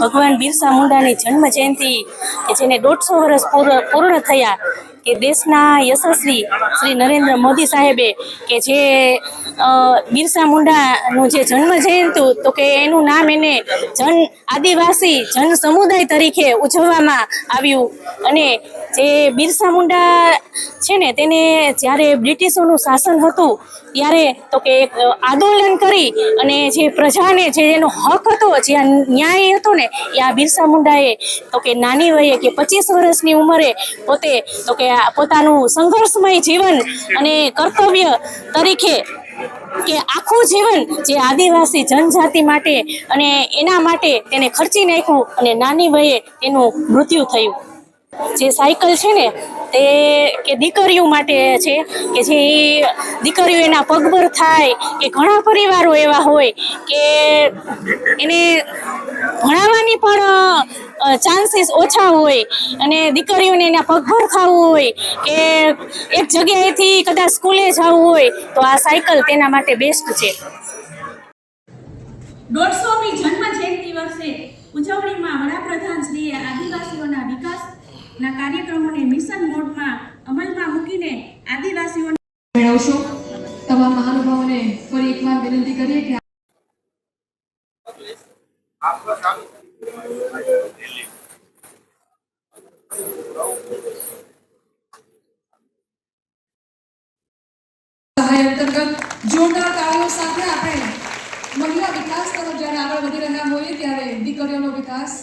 ભગવાન બિરસા મુંડાની જન્મ જયંતિ કે જેને દોઢસો વર્ષ પૂર- પૂર્ણ થયા કે દેશના યશસ્વી શ્રી નરેન્દ્ર મોદી સાહેબે કે જે બિરસા મુંડાનું જે જન્મ જયંતુ તો કે એનું નામ એને જન આદિવાસી જન સમુદાય તરીકે ઉજવવામાં આવ્યું. અને જે બિરસા મુંડા છે ને તેને જ્યારે બ્રિટિશોનું શાસન હતું ત્યારે તો કે એક આંદોલન કરી અને જે પ્રજાને જે એનો હક હતો, જે ન્યાય હતો ને એ આ બિરસા મુંડાએ તો કે નાની વયે કે પચીસ વર્ષની ઉંમરે પોતે તો કે પોતાનું સંઘર્ષમય જીવન અને કર્તવ્ય તરીકે કે આખું જીવન જે આદિવાસી જનજાતિ માટે અને એના માટે તેને ખર્ચી નાખ્યું અને નાની વયે તેનું મૃત્યુ થયું. જે સાયકલ છે ને, તે કે દીકરીઓ માટે છે, કે જે દીકરીઓ એના પગભર થાય, કે ઘણા પરિવારો એવા હોય, કે એને ભણાવવાની પણ ચાન્સીસ ઓછા હોય અને દીકરીઓને એના પગભર થવું હોય કે એક જગ્યાએથી કદાચ સ્કૂલે જવું હોય, તો આ સાયકલ તેના માટે બેસ્ટ છે. દોઢસોમી જન્મ જયંતિ વર્ષે ઉજવણીમાં વડાપ્રધાન શ્રીએ આદિવાસીઓના વિકાસના કાર્યક્રમોને મિશન મોડમાં અમલમાં મૂકીને આદિવાસીઓને મેળવશો. તમામ મહાનુભાવોને ફરી એકવાર વિનંતી કરીએ કે સહાય અંતર્ગત જોરદાર કાર્યો સાથે આપણે મહિલા વિકાસ તરફ જ્યારે આગળ વધી રહ્યા હોઈએ ત્યારે દીકરીઓનો વિકાસ